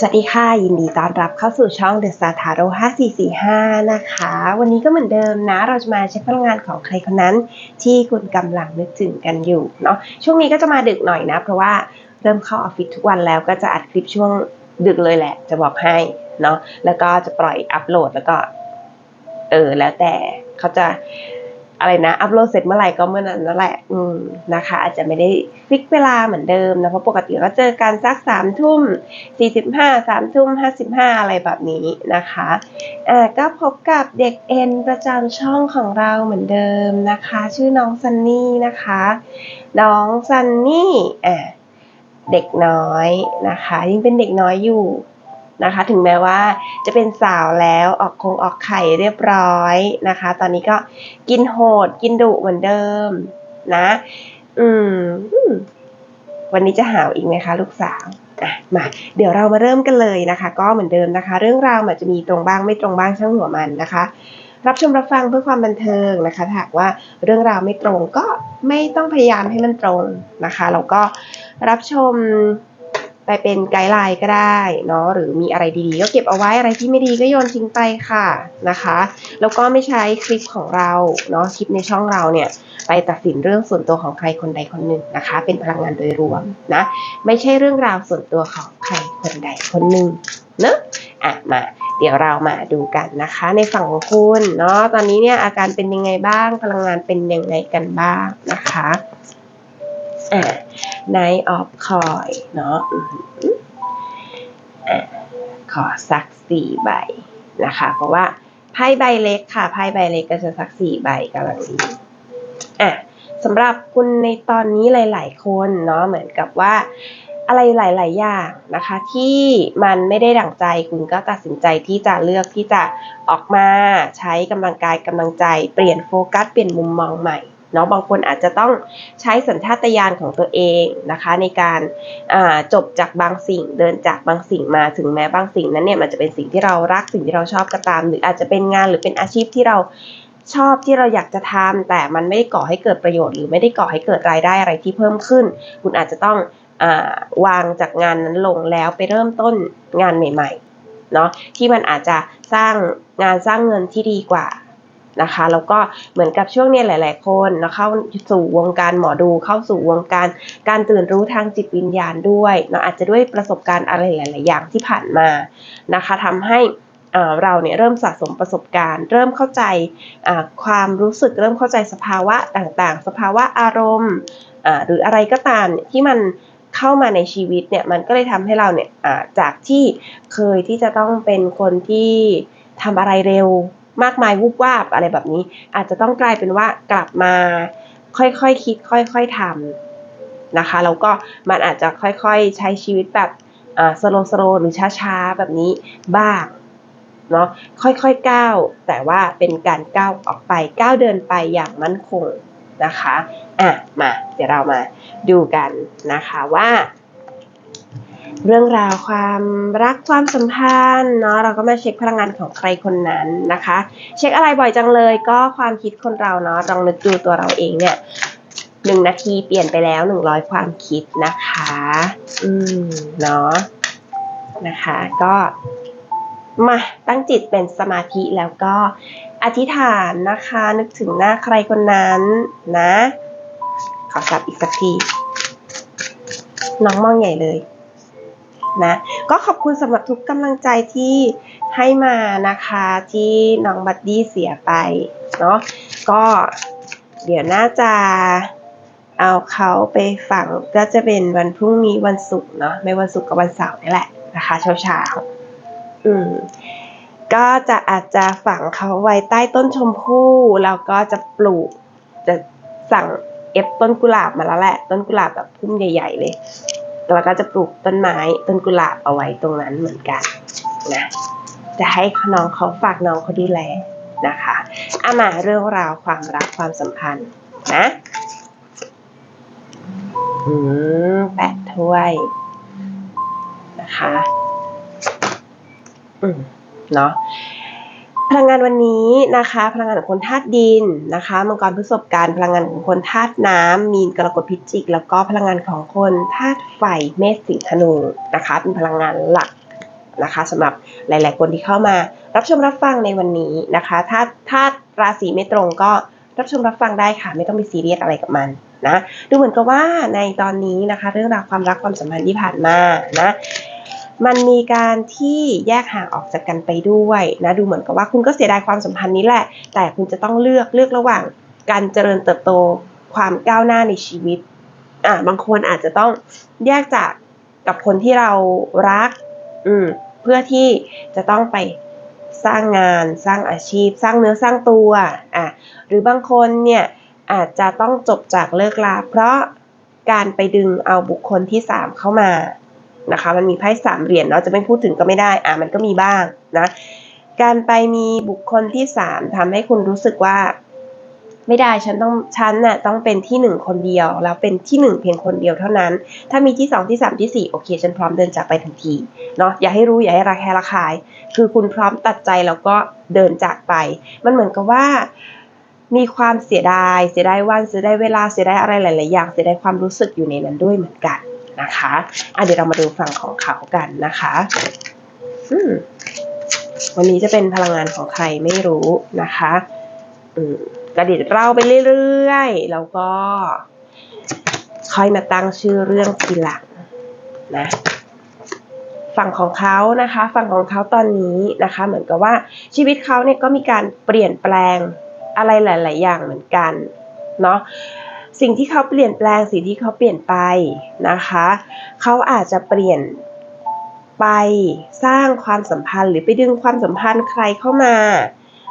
สวัสดีค่ะ ยินดีต้อนรับเข้าสู่ช่อง The Star Tarot 5445 นะคะ วันนี้ก็เหมือนเดิมนะ เราจะมาเช็คพลังงานของใครคนนั้น ที่คุณกำลังนึกถึงกันอยู่เนาะช่วงนี้ก็จะมาดึกหน่อยนะ เพราะว่าเริ่มเข้าออฟฟิศทุกวันแล้วก็จะอัดคลิปช่วงดึกเลยแหละ จะบอกให้เนาะแล้วก็จะปล่อยอัปโหลดแล้วก็ เออ แล้วแต่เขาจะ อะไรนะ อัปโหลดเสร็จเมื่อไหร่ก็เมื่อนั้นนั่นแหละ อืมนะคะ อาจจะไม่ได้ฟิกเวลาเหมือนเดิมนะ เพราะปกติก็เจอกันสักสามทุ่มสี่สิบห้าสามทุ่มห้าสิบห้าอะไรแบบนี้นะคะอ่าก็พบกับเด็กเอ็นประจำช่องของเราเหมือนเดิมนะคะ ชื่อน้องซันนี่นะคะ น้องซันนี่อ่าเด็กน้อยนะคะยังเป็นเด็กน้อยอยู่ นะคะ ถึงแม้ว่าจะเป็นสาวแล้วออกคงออกไข่เรียบร้อยนะคะ ตอนนี้ก็กินโหดกินดุเหมือนเดิมนะ อืม วันนี้จะหาวอีกไหมคะลูกสาวอะมาเดี๋ยวเรามาเริ่มกันเลยนะคะ ก็เหมือนเดิมนะคะ เรื่องราวมันจะมีตรงบ้างไม่ตรงบ้างช่างหัวมันนะคะ รับชมรับฟังเพื่อความบันเทิงนะคะหากว่าเรื่องราวไม่ตรงก็ไม่ต้องพยายามให้มันตรงนะคะเราก็รับชม ไปเป็นไกด์ไลน์ก็ได้เนาะหรือมีอะไรดีๆ ก็เก็บเอาไว้อะไรที่ไม่ดีก็โยนทิ้งไปค่ะนะคะ แล้วก็ไม่ใช้คลิปของเราเนาะคลิปในช่องเราเนี่ยไปตัดสินเรื่องส่วนตัวของใครคนใดคนหนึ่งนะคะ เป็นพลังงานโดยรวมนะไม่ใช่เรื่องราวส่วนตัวของใครคนใดคนหนึ่งเนอะอะมาเดี๋ยวเรามาดูกันนะคะ ในฝั่งของคุณเนาะตอนนี้เนี่ยอาการเป็นยังไงบ้างพลังงานเป็นยังไงกันบ้างนะคะ อะ Night of Coin เนาะอือออะขอสักสี่ใบนะคะ เพราะว่าไพ่ใบเล็กค่ะไพ่ใบเล็กก็จะสักสี่ใบกำลังดีอะสำหรับคุณในตอนนี้หลาย ๆ คนเนาะเหมือนกับว่าอะไรหลาย ๆ อย่างนะคะ ที่มันไม่ได้ดั่งใจคุณก็ตัดสินใจที่จะเลือกที่จะออกมาใช้กำลังกายกำลังใจ เปลี่ยนโฟกัส เปลี่ยนมุมมองใหม่ เนาะบางคนอาจจะต้องใช้สัญชาตญาณของตัวเองนะคะ ในการจบจากบางสิ่งเดินจากบางสิ่งมาถึงแม้บางสิ่งนั้นเนี่ยมันจะเป็นสิ่งที่เรารักสิ่งที่เราชอบก็ตาม หรืออาจจะเป็นงานหรือเป็นอาชีพที่เราชอบที่เราอยากจะทำแต่มันไม่ได้ก่อให้เกิดประโยชน์ หรือไม่ได้ก่อให้เกิดรายได้อะไรที่เพิ่มขึ้น คุณอาจจะต้องอวางจากงานนั้นลงแล้วไปเริ่มต้นงานใหม่ๆเนาะที่มันอาจจะสร้างงานสร้างเงินที่ดีกว่า นะคะ แล้วก็เหมือนกับช่วงนี้หลาย ๆ คนนะเข้าสู่วงการหมอดูเข้าสู่วงการการตื่นรู้ทางจิตวิญญาณด้วยเนาะอาจจะด้วยประสบการณ์อะไรหลาย ๆ อย่างที่ผ่านมานะคะทำให้เราเนี่ยเริ่มสะสมประสบการณ์ เริ่มเข้าใจความรู้สึกเริ่มเข้าใจสภาวะต่างๆ สภาวะอารมณ์หรืออะไรก็ตามที่มันเข้ามาในชีวิตเนี่ยมันก็เลยทำให้เราเนี่ยจากที่เคยที่จะต้องเป็นคนที่ทำอะไรเร็ว มากมายวุบวาบอะไรแบบนี้ อาจจะต้องกลายเป็นว่ากลับมาค่อยๆคคิด ค่อยๆทำนะคะแล้วก็มันอาจจะค่อยๆใช้ชีวิตแบบสโลสโลหรือช้าๆ แบบนี้บ้างเนาะค่อยๆก้าวแต่ว่าเป็นการก้าวออกไปก้าวเดินไปอย่างมั่นคงนะคะอะมาเดี๋ยวเรามาดูกันนะคะว่า เรื่องราวความรักความสัมพันธ์เนาะเราก็มาเช็คพลังงานของใครคนนั้นนะคะ เช็คอะไรบ่อยจังเลยก็ความคิดคนเราเนาะลองนึกดูตัวเราเองเนี่ยหนึ่งนาทีเปลี่ยนไปแล้วหนึ่งร้อยความคิดนะคะ อืมเนาะนะคะ ก็มาตั้งจิตเป็นสมาธิแล้วก็อธิษฐานนะคะ นึกถึงหน้าใครคนนั้นนะ ขอสับอีกสักที น้องมองใหญ่เลย นะก็ขอบคุณสำหรับทุกกำลังใจที่ให้มานะคะที่น้องบัดดี้เสียไปเนาะก็เดี๋ยวน่าจะเอาเขาไปฝังก็จะเป็นวันพรุ่งนี้วันศุกร์เนาะไม่วันศุกร์กับวันเสาร์นี่แหละนะคะเช้าเช้าอืมก็จะอาจจะฝังเขาไว้ใต้ต้นชมพู่แล้วก็จะปลูกจะสั่งเอฟต้นกุหลาบมาแล้วแหละ ต้นกุหลาบแบบพุ่มใหญ่ ๆ เลย แล้วก็จะปลูกต้นไม้ต้นกุหลาบเอาไว้ตรงนั้นเหมือนกันนะจะให้น้องเขาฝากน้องเขาดูแลนะคะอามาเรื่องราวความรักความสัมพันธ์นะอืมแปดถ้วยนะคะอืมเนาะ พลังงานวันนี้นะคะ พลังงานของคนธาตุดินนะคะ มังกรพฤษภการพลังงานของคนธาตุน้ำมีนกรกฎพิจิก แล้วก็พลังงานของคนธาตุไฟเมษสิงธนูนะคะ เป็นพลังงานหลักนะคะสำหรับหลาย ๆ คนที่เข้ามา รับชมรับฟังในวันนี้นะคะ ถ้าถ้าราศีไม่ตรงก็รับชมรับฟังได้ค่ะ ไม่ต้องไปซีเรียสอะไรกับมันนะ ดูเหมือนกับว่าในตอนนี้นะคะ เรื่องราวความรักความสัมพันธ์ที่ผ่านมานะ มันมีการที่แยกห่างออกจากกันไปด้วยนะดูเหมือนกับว่าคุณก็เสียดายความสัมพันธ์นี้แหละ แต่คุณจะต้องเลือกเลือกระหว่างการเจริญเติบโตความก้าวหน้าในชีวิตอะบางคนอาจจะต้องแยกจากกับคนที่เรารักอืมเพื่อที่จะต้องไปสร้างงานสร้างอาชีพ สร้างเนื้อสร้างตัวอะหรือบางคนเนี่ยอาจจะต้องจบจากเลิกลาเพราะการไปดึงเอาบุคคลที่สามเข้ามา นะคะ มันมีไพ่สามเหรียญเนาะจะไม่พูดถึงก็ไม่ได้อะมันก็มีบ้างนะการไปมีบุคคลที่สามทำให้คุณรู้สึกว่า ไม่ได้ฉันต้องฉันน่ะต้องเป็นที่หนึ่งคนเดียวแล้วเป็นที่หนึ่งเพียงคนเดียวเท่านั้น ถ้ามีที่สองที่สามที่สี่โอเค ฉันพร้อมเดินจากไปทันทีเนาะอย่าให้รู้อย่าให้ระแคะระคาย คือคุณพร้อมตัดใจแล้วก็เดินจากไป มันเหมือนกับว่ามีความเสียดาย เสียดายวัน เสียดายเวลา เสียดายอะไรหลาย ๆ อย่าง เสียดายความรู้สึกอยู่ในนั้นด้วยเหมือนกัน นะคะอะเดี๋ยวเรามาดูฝั่งของเขากันนะคะวันนี้จะเป็นพลังงานของใครไม่รู้นะคะกระดิดเล่าไปเรื่อยๆ แล้วก็ ค่อยมาตั้งชื่อเรื่องทีหลังนะฝั่งของเขานะคะ ฝั่งของเขาตอนนี้นะคะ เหมือนกับว่าชีวิตเขาเนี่ยก็มีการเปลี่ยนแปลงอะไรหลาย ๆ อย่างเหมือนกันเนาะ สิ่งที่เขาเปลี่ยนแปลงสิ่งที่เขาเปลี่ยนไปนะคะ เขาอาจจะเปลี่ยนไปสร้างความสัมพันธ์หรือไปดึงความสัมพันธ์ใครเข้ามา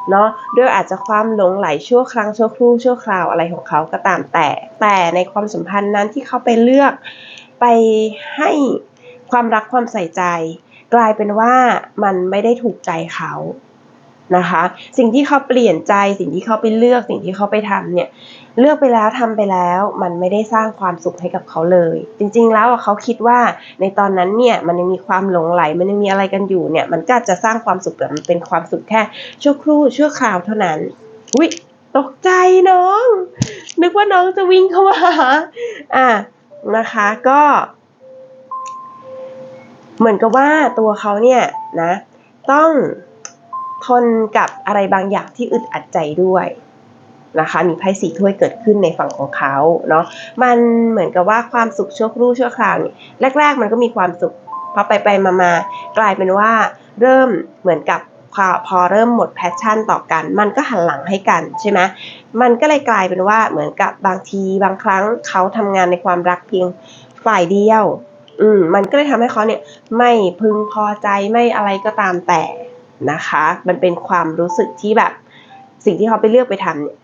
เนาะด้วยอาจจะความหลงไหลชั่วครั้งชั่วครู่ชั่วคราวอะไรของเขาก็ตามแต่ แต่ในความสัมพันธ์นั้นที่เขาไปเลือกไปให้ความรักความใส่ใจ กลายเป็นว่ามันไม่ได้ถูกใจเขา นะคะ สิ่งที่เขาเปลี่ยนใจสิ่งที่เขาไปเลือกสิ่งที่เขาไปทำเนี่ยเลือกไปแล้วทำไปแล้วมันไม่ได้สร้างความสุขให้กับเขาเลย จริง ๆ แล้วเขาคิดว่าในตอนนั้นเนี่ยมันยังมีความหลงไหลมันยังมีอะไรกันอยู่เนี่ยมันก็จะสร้างความสุขแต่มันเป็นความสุขแค่ชั่วครู่ชั่วคราวเท่านั้นอุ้ยตกใจน้อง นึกว่าน้องจะวิ่งเข้ามาอะนะคะก็ เหมือนกับว่าตัวเขาเนี่ยนะ ต้อง ทนกับอะไรบางอย่างที่อึดอัดใจด้วยนะคะ มีไพ่สีถ้วยเกิดขึ้นในฝั่งของเขาเนาะ มันเหมือนกับว่าความสุขชั่วครู่ชั่วคราวนี่แรก ๆ มันก็มีความสุขพอไปไปมามากลายเป็นว่าเริ่มเหมือนกับพอพอเริ่มหมดแพชชั่นต่อกัน มันก็หันหลังให้กันใช่ไหมมันก็เลยกลายเป็นว่าเหมือนกับบางทีบางครั้งเขาทำงานในความรักเพียงฝ่ายเดียว อืม มันก็เลยทำให้เขาเนี่ยไม่พึงพอใจไม่อะไรก็ตามแต่ นะคะ มันเป็นความรู้สึกที่แบบ สิ่งที่เขาไปเลือกไปทำเนี่ย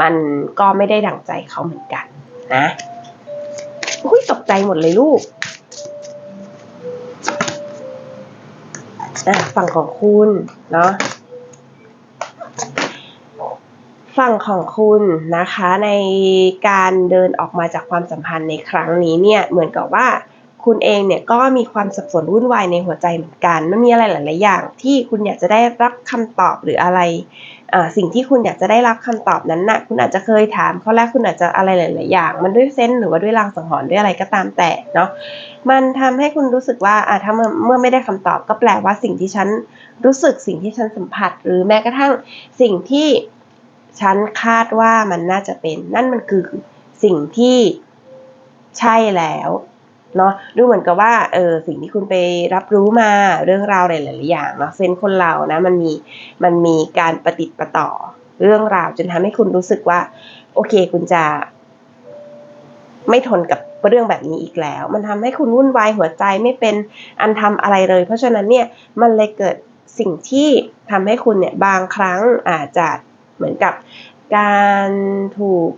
มันก็ไม่ได้ดั่งใจเขาเหมือนกันนะอุ้ยตกใจหมดเลยลูกอะฝั่งของคุณเนาะฝั่งของคุณนะคะในการเดินออกมาจากความสัมพันธ์ในครั้งนี้เนี่ยเหมือนกับว่า คุณเองเนี่ยก็มีความสับสนวุ่นวายในหัวใจเหมือนกัน มันมีอะไรหลาย ๆ อย่าง ที่คุณอยากจะได้รับคำตอบหรืออะไร สิ่งที่คุณอยากจะได้รับคำตอบนั้นนะ่ะ คุณอาจจะเคยถามเขาแล้วคุณอาจจะอะไรหลาย ๆ อย่าง มันด้วยเซนส์หรือว่าด้วยลางสังหรณ์ด้วยอะไรก็ตามแต่เนาะ มันทำให้คุณรู้สึกว่าอ่าถ้าเมื่อเมื่อไม่ได้คำตอบก็แปลว่าสิ่งที่ฉันรู้สึกสิ่งที่ฉันสัมผัส หรือแม้กระทั่งสิ่งที่ฉันคาดว่ามันน่าจะเป็น นั่นมันคือสิ่งที่ใช่แล้ว เนาะดูเหมือนกับว่าเออสิ่งที่คุณไปรับรู้มาเรื่องราวหลายๆอย่างเนาะเซนคนเรานะมันมีมันมีการประติดประต่อเรื่องราว จนทำให้คุณรู้สึกว่า โอเคคุณจะ ไม่ทนกับเรื่องแบบนี้อีกแล้ว มันทำให้คุณวุ่นวายหัวใจไม่เป็นอันทำอะไรเลย เพราะฉะนั้นเนี่ยมันเลยเกิดสิ่งที่ทำให้คุณเนี่ยบางครั้งอาจจะเหมือนกับการถูก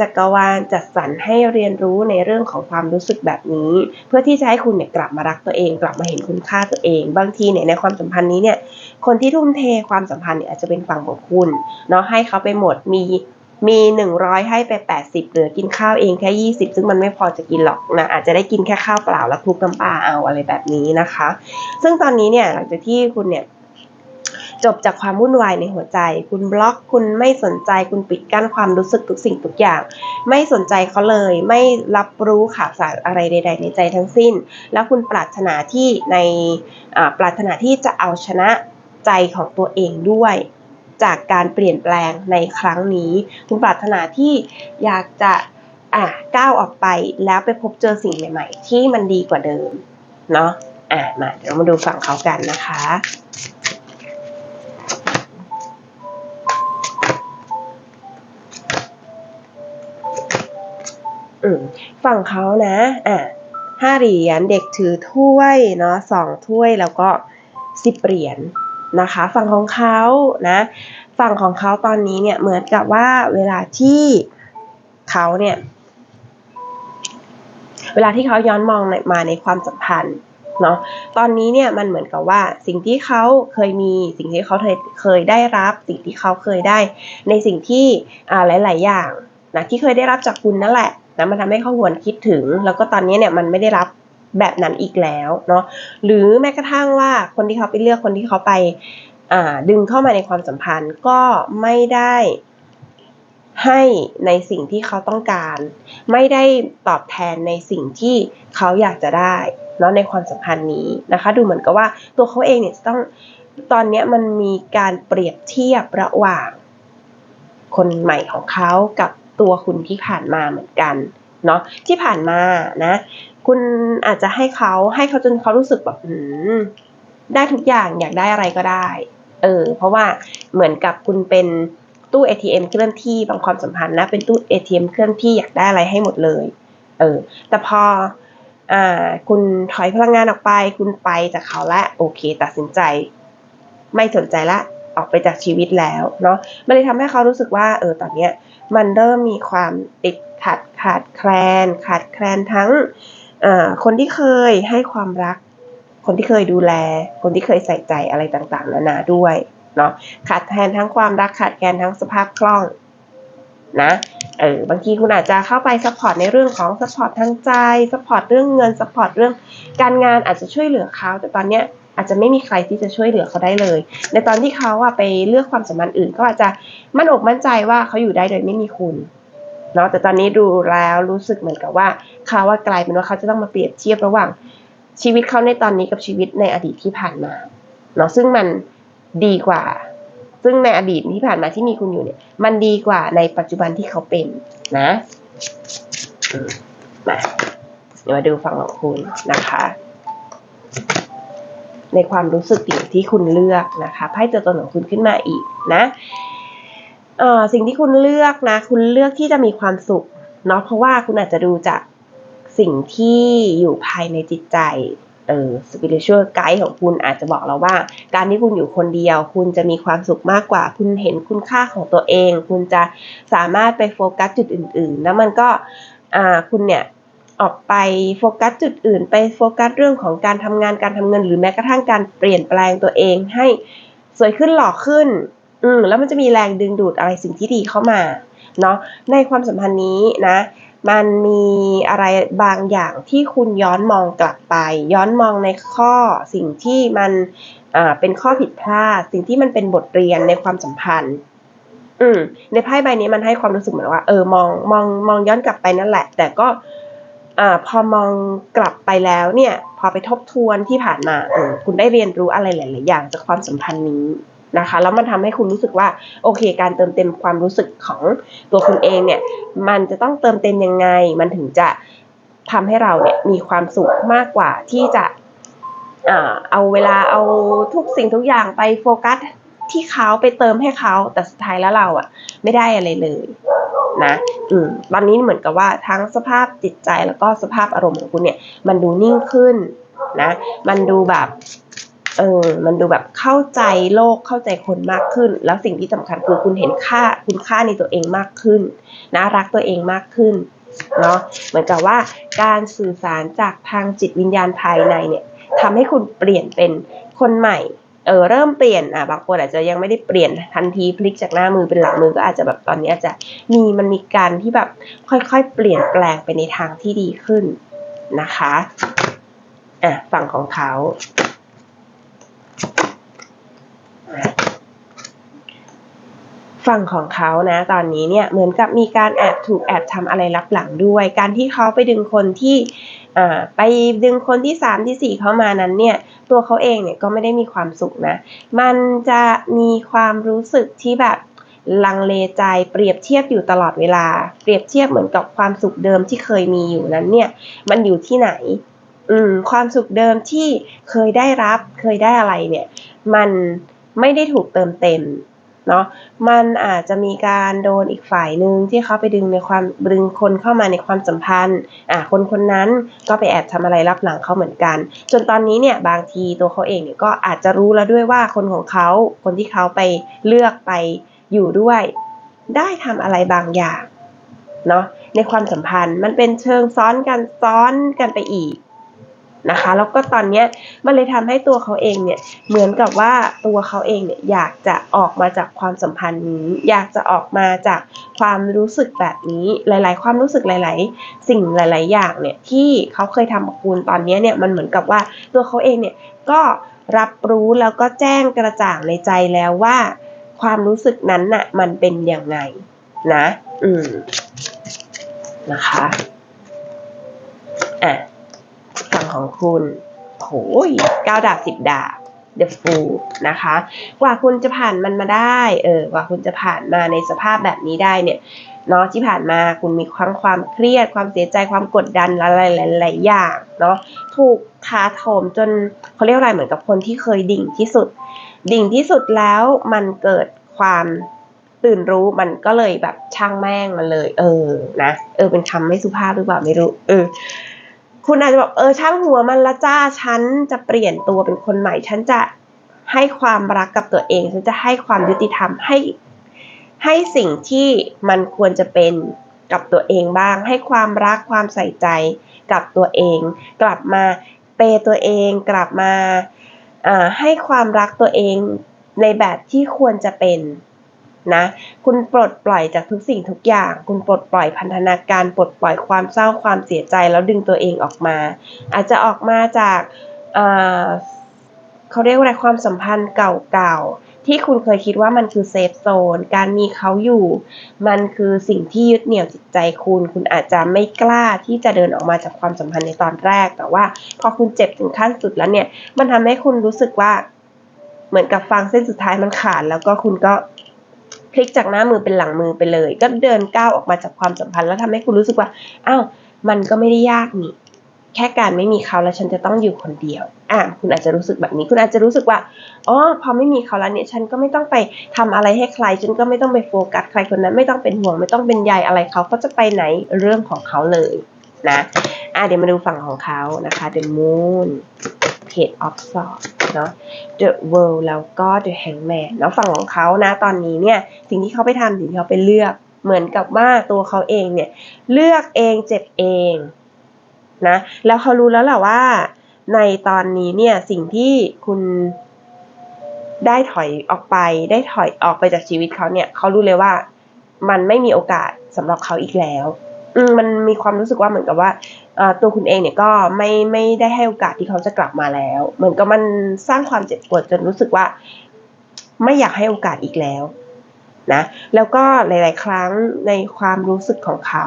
จักรวาลจัดสรรให้เรียนรู้ในเรื่องของความรู้สึกแบบนี้ เพื่อที่จะให้คุณเนี่ยกลับมารักตัวเอง กลับมาเห็นคุณค่าตัวเอง บางทีเนี่ยในความสัมพันธ์นี้เนี่ยคนที่ทุ่มเทความสัมพันธ์เนี่ยอาจจะเป็นฝั่งของคุณเนาะให้เขาไปหมดมีมีหนึ่งร้อยให้ไปแปดสิบเหลือกินข้าวเองแค่ยี่สิบซึ่งมันไม่พอจะกินหรอกนะอาจจะได้กินแค่ข้าวเปล่าแล้วคลุกน้ำปลาเอาอะไรแบบนี้นะคะ ซึ่งตอนนี้เนี่ยหลังจากที่คุณเนี่ย จบจากความวุ่นวายในหัวใจ คุณบล็อก คุณไม่สนใจ คุณปิดกั้นความรู้สึกทุกสิ่งทุกอย่าง ไม่สนใจเขาเลย ไม่รับรู้ข่าวสารอะไรใด ๆ ในใจทั้งสิ้น แล้วคุณปรารถนาที่ในปรารถนาที่จะเอาชนะใจของตัวเองด้วย จากการเปลี่ยนแปลงในครั้งนี้ คุณปรารถนาที่อยากจะอะก้าวออกไปแล้วไปพบเจอสิ่งใหม่ๆ ที่มันดีกว่าเดิม เนาะอะมาเดี๋ยวเรามาดูฝั่งเขากันนะคะ ฝั่งเขานะอะห้าเหรียญเด็กถือถ้วยเนาะสองถ้วยแล้วก็สิบเหรียญนะคะ ฝั่งของเขานะฝั่งของเขาตอนนี้เนี่ยเหมือนกับว่าเวลาที่เขาเนี่ยเวลาที่เขาย้อนมองมาในความสัมพันธ์เนาะตอนนี้เนี่ยมันเหมือนกับว่าสิ่งที่เขาเคยมีสิ่งที่เขาเคยเคยได้รับ สิ่งที่เขาเคยได้ ในสิ่งที่อ่าหลาย ๆ อย่างนะที่เคยได้รับจากคุณนั่นแหละ นะมันทำให้เขาหวนคิดถึง แล้วก็ตอนนี้เนี่ยมันไม่ได้รับแบบนั้นอีกแล้วเนาะหรือแม้กระทั่งว่าคนที่เขาไปเลือกคนที่เขาไปอ่าดึงเข้ามาในความสัมพันธ์ก็ไม่ได้ให้ในสิ่งที่เขาต้องการ ไม่ได้ตอบแทนในสิ่งที่เขาอยากจะได้เนาะในความสัมพันธ์นี้นะคะ ดูเหมือนกับว่าตัวเขาเองเนี่ยต้องตอนนี้มันมีการเปรียบเทียบระหว่างคนใหม่ของเขากับ ตัวคุณที่ผ่านมาเหมือนกันเนาะที่ผ่านมานะ คุณอาจจะให้เขาให้เขาจนเขารู้สึกแบบอืมได้ทุกอย่างอยากได้อะไรก็ได้ เออ เพราะว่าเหมือนกับคุณเป็นตู้ ATM เคลื่อนที่บางความสัมพันธ์นะเป็นตู้ ATM เคลื่อนที่อยากได้อะไรให้หมดเลย เออ แต่พออ่าคุณถอยพลังงานออกไป คุณไปจากเขาและโอเค ตัดสินใจ ไม่สนใจละ ออกไปจากชีวิตแล้วเนาะมันเลยทำให้เขารู้สึกว่าเออตอนเนี้ยมันเริ่มมีความติดขัดขาดแคลน ขาดแคลนทั้งเอ่อคนที่เคยให้ความรัก คนที่เคยดูแล คนที่เคยใส่ใจอะไรต่างๆนานาด้วยเนาะขาดแคลนทั้งความรักขาดแคลนทั้งสภาพคล่องนะเออบางทีคุณอาจจะเข้าไปซัพพอร์ตในเรื่องของซัพพอร์ตทางใจซัพพอร์ตเรื่องเงินซัพพอร์ตเรื่องการงานอาจจะช่วยเหลือเขาแต่ตอนเนี้ย อาจจะไม่มีใครที่จะช่วยเหลือเขาได้เลย ในตอนที่เขาอะไปเลือกความสัมพันธ์อื่น ก็อาจจะมั่นอกมั่นใจว่าเขาอยู่ได้โดยไม่มีคุณเนาะแต่ตอนนี้ดูแล้วรู้สึกเหมือนกับว่าเขาว่ากลายเป็นว่าเขาจะต้องมาเปรียบเทียบระหว่างชีวิตเขาในตอนนี้กับชีวิตในอดีตที่ผ่านมาเนาะซึ่งมันดีกว่า ซึ่งในอดีตที่ผ่านมาที่มีคุณอยู่เนี่ย มันดีกว่าในปัจจุบันที่เขาเป็นนะมาเดี๋ยวมาดูฝั่งของคุณนะคะ ในความรู้สึกอย่งที่คุณเลือกนะคะไพ่ตัวตนของคุณขึ้นมาอีกนะสิ่งที่คุณเลือกนะ คุณเลือกที่จะมีความสุขเนาะเพราะว่าคุณอาจจะดูจากสิ่งที่อยู่ภายในจิตใจเออ spiritual guide ของคุณอาจจะบอกเราว่า การที่คุณอยู่คนเดียว คุณจะมีความสุขมากกว่า คุณเห็นคุณค่าของตัวเอง คุณจะสามารถไปโฟกัสจุดอื่น ๆ แล้วมันก็คุณเนี่ย ออกไปโฟกัสจุดอื่น ไปโฟกัสเรื่องของการทำงานการทำเงิน หรือแม้กระทั่งการเปลี่ยนแปลงตัวเองให้สวยขึ้นหล่อขึ้น อืมแล้วมันจะมีแรงดึงดูดอะไรสิ่งที่ดีเข้ามาเนาะในความสัมพันธ์นี้นะ มันมีอะไรบางอย่างที่คุณย้อนมองกลับไป ย้อนมองในข้อสิ่งที่มันอ่าเป็นข้อผิดพลาด สิ่งที่มันเป็นบทเรียนในความสัมพันธ์ อืมในไพ่ใบนี้มันให้ความรู้สึกเหมือนว่า เออมองมองมองย้อนกลับไปนั่นแหละ แต่ก็ อ่าพอมองกลับไปแล้วเนี่ย พอไปทบทวนที่ผ่านมาเออคุณได้เรียนรู้อะไรหลาย ๆ อย่างจากความสัมพันธ์นี้นะคะ แล้วมันทำให้คุณรู้สึกว่าโอเค การเติมเต็มความรู้สึกของตัวคุณเองเนี่ย มันจะต้องเติมเต็มยังไง มันถึงจะทำให้เราเนี่ยมีความสุขมากกว่าที่จะเอาเวลาเอาทุกสิ่งทุกอย่างไปโฟกัส ที่เขาไปเติมให้เขาแต่สุดท้ายแล้วเราอะไม่ได้อะไรเลยนะอืมตอนนี้เหมือนกับว่าทั้งสภาพจิตใจแล้วก็สภาพอารมณ์ของคุณเนี่ย มันดูนิ่งขึ้นนะ มันดูแบบเออ มันดูแบบเข้าใจโลกเข้าใจคนมากขึ้น แล้วสิ่งที่สำคัญคือคุณเห็นค่าคุณค่าในตัวเองมากขึ้นนะรักตัวเองมากขึ้นเนาะเหมือนกับว่าการสื่อสารจากทางจิตวิญญาณภายในเนี่ยทำให้คุณเปลี่ยนเป็นคนใหม่ เออเริ่มเปลี่ยนอะบางคนอาจจะยังไม่ได้เปลี่ยนทันทีพลิกจากหน้ามือเป็นหลังมือก็อาจจะแบบตอนนี้อาจจะมีมันมีการที่แบบค่อยๆ เปลี่ยนแปลงไปในทางที่ดีขึ้นนะคะอะฝั่งของเขาฝั่งของเขานะตอนนี้เนี่ยเหมือนกับมีการแอบถูกแอบทำอะไรลับหลังด้วย การที่เขาไปดึงคนที่ ไปดึงคนที่สามที่สี่เข้ามานั้นเนี่ยตัวเขาเองเนี่ยก็ไม่ได้มีความสุขนะ มันจะมีความรู้สึกที่แบบลังเลใจเปรียบเทียบอยู่ตลอดเวลา เปรียบเทียบเหมือนกับความสุขเดิมที่เคยมีอยู่นั้นเนี่ย มันอยู่ที่ไหน อืมความสุขเดิมที่เคยได้รับเคยได้อะไรเนี่ย มันไม่ได้ถูกเติมเต็ม เนาะมันอาจจะมีการโดนอีกฝ่ายหนึ่งที่เขาไปดึงในความดึงคนเข้ามาในความสัมพันธ์อ่าคนคนนั้นก็ไปแอบทำอะไรรับหลังเขาเหมือนกัน จนตอนนี้เนี่ยบางทีตัวเขาเองเนี่ยก็อาจจะรู้แล้วด้วยว่าคนของเขาคนที่เขาไปเลือกไปอยู่ด้วย ได้ทำอะไรบางอย่างเนาะในความสัมพันธ์มันเป็นเชิงซ้อนกันซ้อนกันไปอีก นะคะ แล้วก็ตอนนี้มันเลยทำให้ตัวเขาเองเนี่ยเหมือนกับว่าตัวเขาเองเนี่ยอยากจะออกมาจากความสัมพันธ์นี้ อยากจะออกมาจากความรู้สึกแบบนี้ หลาย ๆ ความรู้สึกหลาย ๆ สิ่งหลาย ๆ อย่างเนี่ยที่เขาเคยทำกับคุณตอนนี้เนี่ยมันเหมือนกับว่าตัวเขาเองเนี่ยก็รับรู้แล้วก็แจ้งกระจ่างในใจแล้วว่า ความรู้สึกนั้นน่ะมันเป็นยังไงนะ อืมนะคะอะ ฝั่งของคุณโหยเก้าดาบสิบดาบ The Fool นะคะ กว่าคุณจะผ่านมันมาได้ เออ กว่าคุณจะผ่านมาในสภาพแบบนี้ได้เนี่ยเนาะที่ผ่านมาคุณมีความความเครียด ความเสียใจความกดดันอะไรหลายๆอย่างเนาะถูกคาโถมจนเขาเรียกอะไรเหมือนกับคนที่เคยดิ่งที่สุด ดิ่งที่สุดแล้วมันเกิดความตื่นรู้มันก็เลยแบบช่างแม่งมันเลย เออนะเออเป็นคำไม่สุภาพหรือเปล่าไม่รู้ เออ คุณอาจจะบอกเออช่างหัวมันละจ้าฉันจะเปลี่ยนตัวเป็นคนใหม่ ฉันจะให้ความรักกับตัวเอง ฉันจะให้ความยุติธรรมให้ ให้สิ่งที่มันควรจะเป็นกับตัวเองบ้าง ให้ความรักความใส่ใจกับตัวเอง กลับมาเปย์ตัวเองกลับมาให้ความรักตัวเองในแบบที่ควรจะเป็น นะ คุณปลดปล่อยจากทุกสิ่งทุกอย่าง คุณปลดปล่อยพันธนาการ ปลดปล่อยความเศร้าความเสียใจแล้วดึงตัวเองออกมา อาจจะออกมาจากเขาเรียกว่าอะไรความสัมพันธ์เก่าๆ ที่คุณเคยคิดว่ามันคือเซฟโซน การมีเขาอยู่ มันคือสิ่งที่ยึดเหนี่ยวจิตใจคุณ คุณอาจจะไม่กล้าที่จะเดินออกมาจากความสัมพันธ์ในตอนแรก แต่ว่าพอคุณเจ็บถึงขั้นสุดแล้วเนี่ย มันทำให้คุณรู้สึกว่าเหมือนกับฟังเส้นสุดท้ายมันขาด แล้วก็คุณก็ พลิกจากหน้ามือเป็นหลังมือไปเลย ก็เดินก้าวออกมาจากความสัมพันธ์แล้วทำให้คุณรู้สึกว่าอ้าวมันก็ไม่ได้ยากนี่แค่การไม่มีเขาแล้วฉันจะต้องอยู่คนเดียว อะคุณอาจจะรู้สึกแบบนี้ คุณอาจจะรู้สึกว่า อ๋อ พอไม่มีเขาแล้วเนี่ย ฉันก็ไม่ต้องไปทำอะไรให้ใคร ฉันก็ไม่ต้องไปโฟกัสใครคนนั้น ไม่ต้องเป็นห่วง ไม่ต้องเป็นใยอะไรเขาก็จะไปไหนเรื่องของเขาเลยนะ อะเดี๋ยวมาดูฝั่งของเขานะคะ The Moon Page of Swords เนาะ The World แล้วก็ The Hangman แล้วฝั่งของเขานะตอนนี้เนี่ยสิ่งที่เขาไปทำสิ่งที่เขาไปเลือก เหมือนกับว่าตัวเขาเองเนี่ยเลือกเองเจ็บเองนะแล้วเขารู้แล้วแหละว่า ในตอนนี้เนี่ยสิ่งที่คุณได้ถอยออกไปได้ถอยออกไปจากชีวิตเขาเนี่ยเขารู้เลยว่ามันไม่มีโอกาสสำหรับเขาอีกแล้ว มมันมีความรู้สึกว่าเหมือนกับว่าตัวคุณเองเนี่ยก็ไม่ไม่ได้ให้โอกาสที่เขาจะกลับมาแล้ว เหมือนกับมันสร้างความเจ็บปวดจนรู้สึกว่า ไม่อยากให้โอกาสอีกแล้วนะแล้วก็หลาย ๆ ครั้งในความรู้สึกของเขา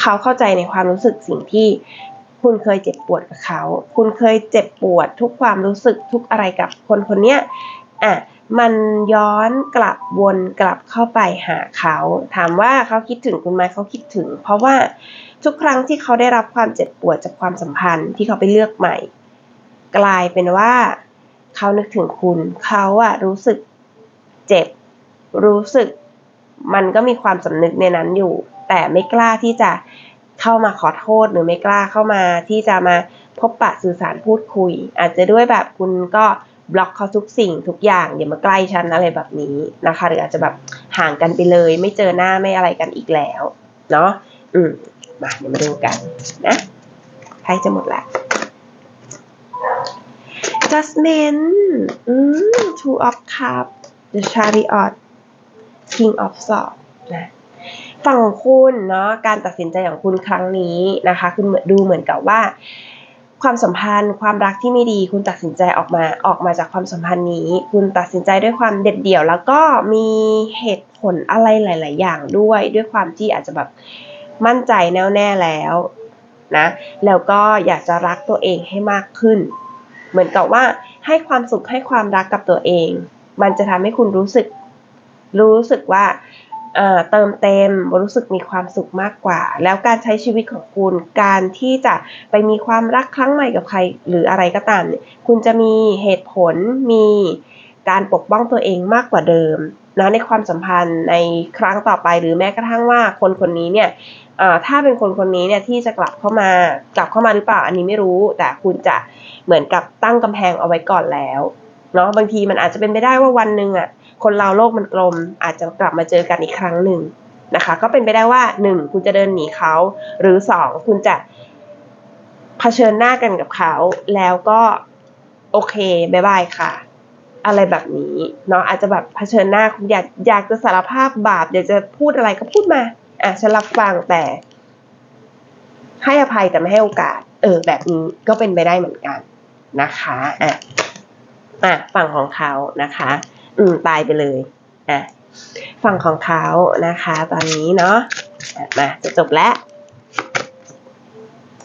เขาเข้าใจในความรู้สึกสิ่งที่คุณเคยเจ็บปวดกับเขา คุณเคยเจ็บปวดทุกความรู้สึกทุกอะไรกับคนคนเนี้ยอะมันย้อนกลับวนกลับเข้าไปหาเขา ถามว่าเขาคิดถึงคุณไหมเขาคิดถึง เพราะว่าทุกครั้งที่เขาได้รับความเจ็บปวดจากความสัมพันธ์ที่เขาไปเลือกใหม่ กลายเป็นว่า เขานึกถึงคุณ เขาอะรู้สึกเจ็บ รู้สึก มันก็มีความสำนึกในนั้นอยู่ แต่ไม่กล้าที่จะเข้ามาขอโทษหรือไม่กล้าเข้ามาที่จะมาพบปะสื่อสารพูดคุย อาจจะด้วยแบบคุณก็ บล็อกเขาทุกสิ่งทุกอย่างอย่ามาใกล้ฉันอะไรแบบนี้นะคะ หรืออาจจะแบบห่างกันไปเลย ไม่เจอหน้าไม่อะไรกันอีกแล้วเนาะอืมมาเดี๋ยวมาดูกันนะใครจะหมดละ Judgment อืม Two of Cups The Chariot King of Swords นะฝั่งของคุณเนาะการตัดสินใจของคุณครั้งนี้นะคะ คุณดูเหมือนกับว่า ความสัมพันธ์ ความรักที่ไม่ดี คุณตัดสินใจออกมาออกมาจากความสัมพันธ์นี้ คุณตัดสินใจด้วยความเด็ดเดี่ยว แล้วก็มีเหตุผลอะไรหลาย ๆ อย่างด้วย ด้วยความที่อาจจะแบบมั่นใจแน่วแน่แล้วนะแล้วก็อยากจะรักตัวเองให้มากขึ้น เหมือนกับว่าให้ความสุขให้ความรักกับตัวเอง มันจะทำให้คุณรู้สึกรู้สึกว่า เติมเต็มรู้สึกมีความสุขมากกว่า แล้วการใช้ชีวิตของคุณ การที่จะไปมีความรักครั้งใหม่กับใคร หรืออะไรก็ตามเนี่ยคุณจะมีเหตุผลมีการปกป้องตัวเองมากกว่าเดิมนะในความสัมพันธ์ในครั้งต่อไปหรือแม้กระทั่งว่าคนคนนี้เนี่ยถ้าเป็นคนคนนี้เนี่ยที่จะกลับเข้ามากลับเข้ามาหรือเปล่าอันนี้ไม่รู้ แต่คุณจะเหมือนกับตั้งกำแพงเอาไว้ก่อนแล้วเนาะบางทีมันอาจจะเป็นไปได้ว่าวันหนึ่งอะ คนเราโลกมันกลม อาจจะกลับมาเจอกันอีกครั้งหนึ่งนะคะ ก็เป็นไปได้ว่าหนึ่งคุณจะเดินหนีเขา หรือสองคุณจะเผชิญหน้ากันกับเขา แล้วก็โอเคบายบายค่ะ อะไรแบบนี้เนาะอาจจะแบบเผชิญหน้าคุณอยากอยากจะสารภาพบาปอยากจะพูดอะไรก็พูดมาอะฉันรับฟังแต่ ให้อภัยแต่ไม่ให้โอกาส เออ แบบนี้ก็เป็นไปได้เหมือนกันนะคะอะอะฝั่งของเขานะคะ อืมตายไปเลยอะฝั่งของเขานะคะ ตอนนี้เนาะมาจะจบแล้ว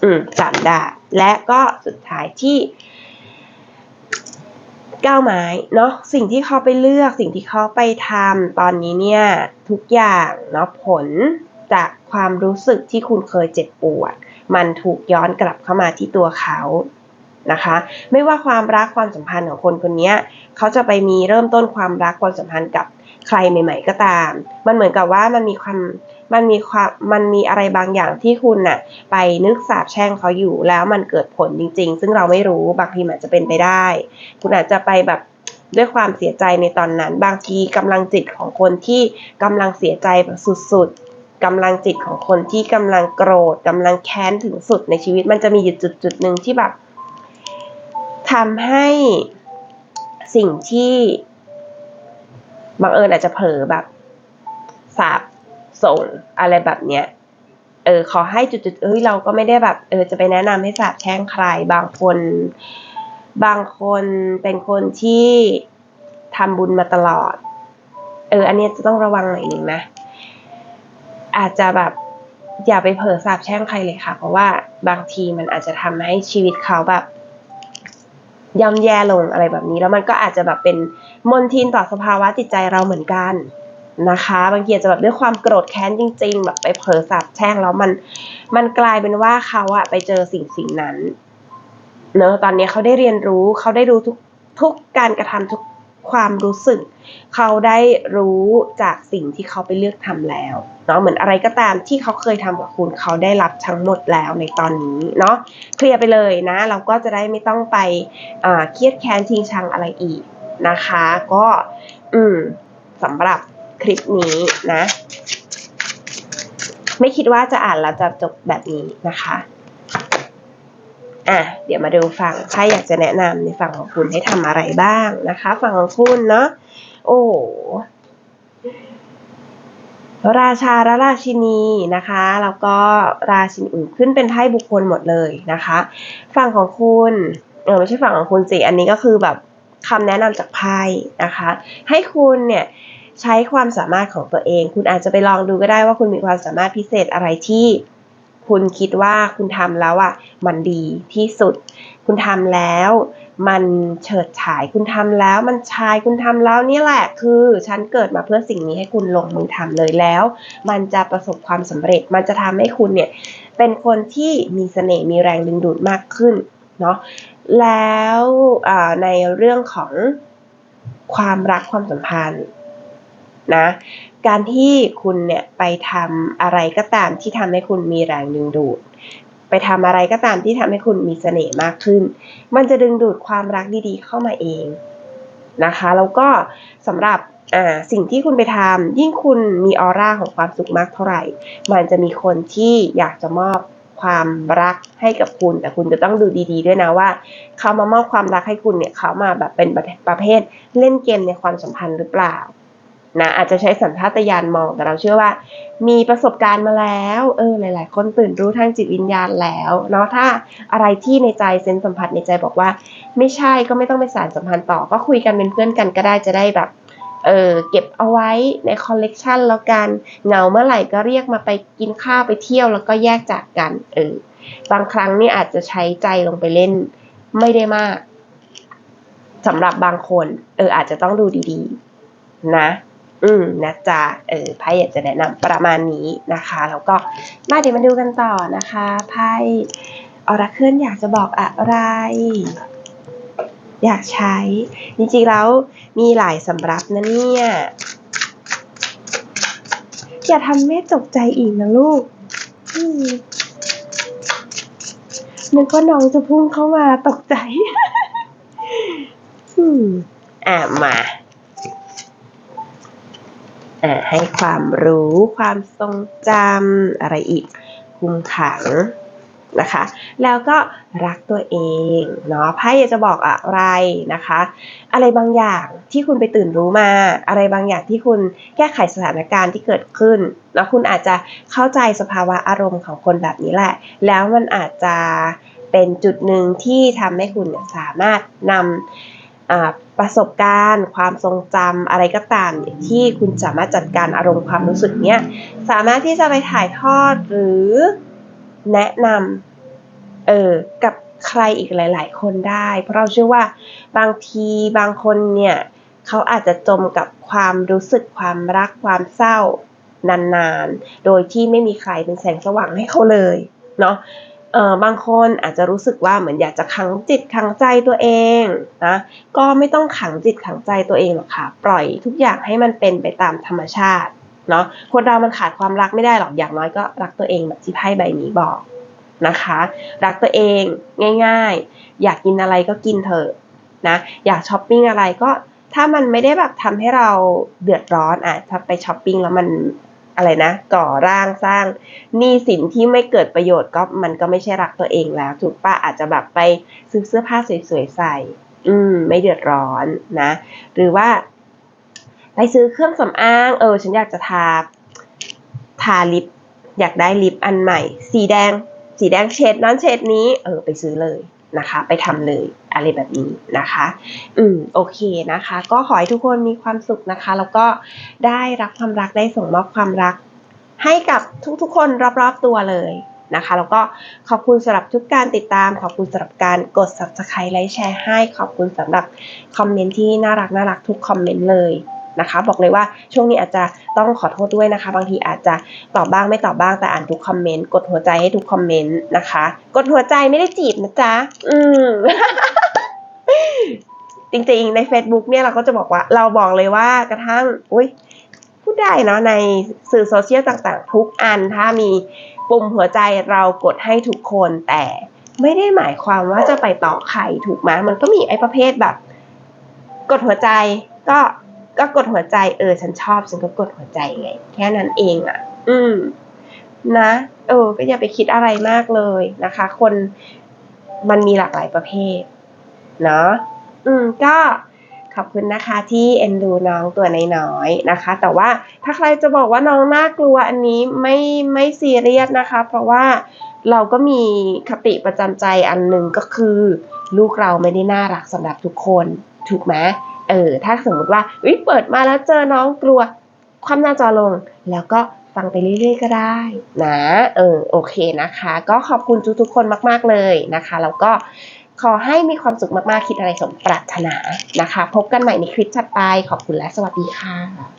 อืมสามดาบและก็สุดท้ายที่ก้าวไม้เนาะสิ่งที่เขาไปเลือกสิ่งที่เขาไปทำตอนนี้เนี่ย ทุกอย่างเนาะผลจากความรู้สึกที่คุณเคยเจ็บปวด มันถูกย้อนกลับเข้ามาที่ตัวเขา นะคะ ไม่ว่าความรักความสัมพันธ์ของคนคนนี้เขาจะไปมีเริ่มต้นความรักความสัมพันธ์กับใครใหม่ ๆ ก็ตาม มันเหมือนกับว่ามันมีความมันมีความมันมีอะไรบางอย่างที่คุณน่ะไปนึกสาบแช่งเขาอยู่แล้วมันเกิดผลจริง ๆ ซึ่งเราไม่รู้บางทีอาจจะเป็นไปได้ คุณอาจจะไปแบบด้วยความเสียใจในตอนนั้น บางทีกำลังจิตของคนที่กำลังเสียใจแบบสุดๆกำลังจิตของคนที่กำลังโกรธกำลังแค้นถึงสุดในชีวิต มันจะมีอยู่จุดจุดหนึ่งที่แบบ ทำให้สิ่งที่บังเอิญอาจจะเผลอแบบสาบส่งอะไรแบบเนี้ย เออขอให้จุดๆเอ้ยเราก็ไม่ได้แบบ เออจะไปแนะนำให้สาบแช่งใครบางคน บางคนเป็นคนที่ทำบุญมาตลอด เออ อันนี้จะต้องระวังหน่อยนึงนะ อาจจะแบบอย่าไปเผลอสาบแช่งใครเลยค่ะ เพราะว่าบางทีมันอาจจะทำให้ชีวิตเขาแบบ ย่ำแย่ลงอะไรแบบนี้ แล้วมันก็อาจจะแบบเป็นมลทินต่อสภาวะจิตใจเราเหมือนกันนะคะ บางทีอาจจะแบบด้วยความโกรธแค้นจริง ๆ แบบไปเผลอสาบแช่งแล้วมันมันกลายเป็นว่าเขาอะไปเจอสิ่งสิ่งนั้นเนอะตอนนี้เขาได้เรียนรู้เขาได้รู้ทุกทุกการกระทำทุก ความรู้สึก เขาได้รู้จากสิ่งที่เขาไปเลือกทำแล้วเนาะเหมือนอะไรก็ตามที่เขาเคยทำกับคุณเขาได้รับทั้งหมดแล้วในตอนนี้เนาะเคลียร์ไปเลยนะ เราก็จะได้ไม่ต้องไปเครียดแค้นชิงชังอะไรอีกนะคะ ก็อืมสำหรับคลิปนี้นะ ไม่คิดว่าจะอ่านแล้วจะจบแบบนี้นะคะ อะเดี๋ยวมาดูฝั่งถ้าอยากจะแนะนำในฝั่งของคุณให้ทำอะไรบ้างนะคะ ฝั่งของคุณเนาะโอ้ราชาและราชินีนะคะแล้วก็ราชินีขึ้นเป็นไพ่บุคคลหมดเลยนะคะ ฝั่งของคุณเออไม่ใช่ฝั่งของคุณสิอันนี้ก็คือแบบคำแนะนำจากไพ่นะคะ ให้คุณเนี่ยใช้ความสามารถของตัวเอง คุณอาจจะไปลองดูก็ได้ว่าคุณมีความสามารถพิเศษอะไรที่ คุณคิดว่าคุณทำแล้วอะมันดีที่สุด คุณทำแล้ว มันเฉิดฉายคุณทำแล้ว มันชายคุณทำแล้วนี่แหละ คือฉันเกิดมาเพื่อสิ่งนี้ให้คุณลงมือทำเลยแล้ว มันจะประสบความสำเร็จ มันจะทำให้คุณเนี่ยเป็นคนที่มีเสน่ห์มีแรงดึงดูดมากขึ้นเนาะแล้วในเรื่องของความรักความสัมพันธ์นะ การที่คุณเนี่ยไปทำอะไรก็ตามที่ทำให้คุณมีแรงดึงดูด ไปทำอะไรก็ตามที่ทำให้คุณมีเสน่ห์มากขึ้น มันจะดึงดูดความรักดีๆ เข้ามาเองนะคะแล้วก็สำหรับสิ่งที่คุณไปทำยิ่งคุณมีออร่าของความสุขมากเท่าไหร่ มันจะมีคนที่อยากจะมอบความรักให้กับคุณ แต่คุณจะต้องดูดี ๆ ด้วยนะว่า เขามามอบความรักให้คุณเนี่ยเขามาแบบเป็นประเภทเล่นเกมในความสัมพันธ์หรือเปล่า นะอาจจะใช้สัญชาตญาณมองแต่เราเชื่อว่า มีประสบการณ์มาแล้วเออหลาย ๆ คนตื่นรู้ทางจิตวิญญาณแล้วเนาะถ้าอะไรที่ในใจเซนส์สัมผัสในใจบอกว่า ไม่ใช่ก็ไม่ต้องไปสารสัมพันธ์ต่อ ก็คุยกันเป็นเพื่อนกันก็ได้จะได้แบบเออเก็บเอาไว้ในคอลเลกชันแล้วกันเหงาเมื่อไหร่ก็เรียกมาไปกินข้าวไปเที่ยวแล้วก็แยกจากกันเออบางครั้งนี่อาจจะใช้ใจลงไปเล่นไม่ได้มากสำหรับบางคน เอออาจจะต้องดูดีๆ นะ อืมนะจ๊ะเออไพ่อยากจะแนะนำประมาณนี้นะคะ แล้วก็มาเดี๋ยวมาดูกันต่อนะคะไพ่ออราเคิลอยากจะบอกอะไร อยากใช้ จริงๆแล้วมีหลายสำรับนะเนี่ยอย่าทำแม่ตกใจอีกนะลูกนึกว่าน้องจะพุ่งเข้ามาตกใจ อืมอะมา ให้ความรู้ ความทรงจำอะไรอีกคุมขังนะคะ แล้วก็รักตัวเองเนาะไพ่อยากจะบอกอะไรนะคะ อะไรบางอย่างที่คุณไปตื่นรู้มา อะไรบางอย่างที่คุณแก้ไขสถานการณ์ที่เกิดขึ้นแล้วคุณอาจจะเข้าใจสภาวะอารมณ์ของคนแบบนี้แหละ แล้วมันอาจจะเป็นจุดหนึ่งที่ทำให้คุณสามารถนำ ประสบการณ์ ความทรงจำอะไรก็ตามเนี่ยที่คุณสามารถจัดการอารมณ์ความรู้สึกเนี้ยสามารถที่จะไปถ่ายทอดหรือแนะนำเออกับใครอีกหลาย ๆ คนได้ เพราะเราเชื่อว่าบางทีบางคนเนี่ยเขาอาจจะจมกับความรู้สึกความรักความเศร้านานๆ โดยที่ไม่มีใครเป็นแสงสว่างให้เขาเลยเนาะ เออบางคนอาจจะรู้สึกว่าเหมือนอยากจะขังจิตขังใจตัวเองนะก็ไม่ต้องขังจิตขังใจตัวเองหรอกค่ะ ปล่อยทุกอย่างให้มันเป็นไปตามธรรมชาติเนาะคนเรามันขาดความรักไม่ได้หรอกอย่างน้อยก็รักตัวเองแบบที่ไพ่ใบนี้บอกนะคะ รักตัวเองง่ายๆ อยากกินอะไรก็กินเถอะนะอยากช้อปปิ้งอะไรก็ถ้ามันไม่ได้แบบทำให้เราเดือดร้อนอะถ้าไปช้อปปิ้งแล้วมัน อะไรนะ ก่อร่างสร้างหนี้สินที่ไม่เกิดประโยชน์ก็มันก็ไม่ใช่รักตัวเองแล้ว ถูกปะอาจจะแบบไปซื้อเสื้อผ้าสวยๆใส่ อืม ไม่เดือดร้อนนะ หรือว่าไปซื้อเครื่องสำอาง เออ ฉันอยากจะทา ทาลิป อยากได้ลิปอันใหม่ สีแดง สีแดงเฉดนั้นเฉดนี้ เออ ไปซื้อเลย นะคะ ไปทำเลยอะไรแบบนี้นะคะ อืมโอเคนะคะ ก็ขอให้ทุกคนมีความสุขนะคะ แล้วก็ได้รับความรักได้ส่งมอบความรัก ให้กับทุกๆคนรอบๆตัวเลยนะคะ แล้วก็ขอบคุณสำหรับทุกการติดตาม ขอบคุณสำหรับการกด subscribe ไลค์แชร์ให้ ขอบคุณสำหรับคอมเมนต์ที่น่ารักน่ารักทุกคอมเมนต์เลย นะคะ บอกเลยว่าช่วงนี้อาจจะต้องขอโทษด้วยนะคะ บางทีอาจจะตอบบ้างไม่ตอบบ้างแต่อ่านทุกคอมเมนต์กดหัวใจให้ทุกคอมเมนต์นะคะ กดหัวใจไม่ได้จีบนะจ๊ะอืมจริงๆใน Facebook เนี่ยเราก็จะบอกว่าเราบอกเลยว่ากระทั่งอุ้ยพูดได้เนาะในสื่อโซเชียลต่างๆ ทุกอันถ้ามีปุ่มหัวใจเรากดให้ทุกคนแต่ไม่ได้หมายความว่าจะไปต่อใครถูกไหมมันก็มีไอ้ประเภทแบบ กดหัวใจก็ ก็กดหัวใจเออ ฉันชอบ ฉันก็กดหัวใจไง แค่นั้นเองอะ อืม นะ เออ ก็อย่าไปคิดอะไรมากเลยนะคะ คนมันมีหลากหลายประเภท เนาะอืม ก็ขอบคุณนะคะที่เอ็นดูน้องตัวน้อยๆนะคะ แต่ว่าถ้าใครจะบอกว่าน้องน่ากลัวอันนี้ไม่ไม่ซีเรียสนะคะ เพราะว่าเราก็มีคติประจำใจอันหนึ่งก็คือ ลูกเราไม่ได้น่ารักสำหรับทุกคน ถูกไหม เออถ้าสมมติว่าเฮ้ยเปิดมาแล้วเจอน้องกลัวความหน้าจอลง แล้วก็ฟังไปเรื่อยๆก็ได้นะเออโอเคนะคะ ก็ขอบคุณทุกๆคนมากๆเลยนะคะ แล้วก็ขอให้มีความสุขมากๆคิดอะไรสมปรารถนานะคะ พบกันใหม่ในคลิปถัดไปขอบคุณและสวัสดีค่ะ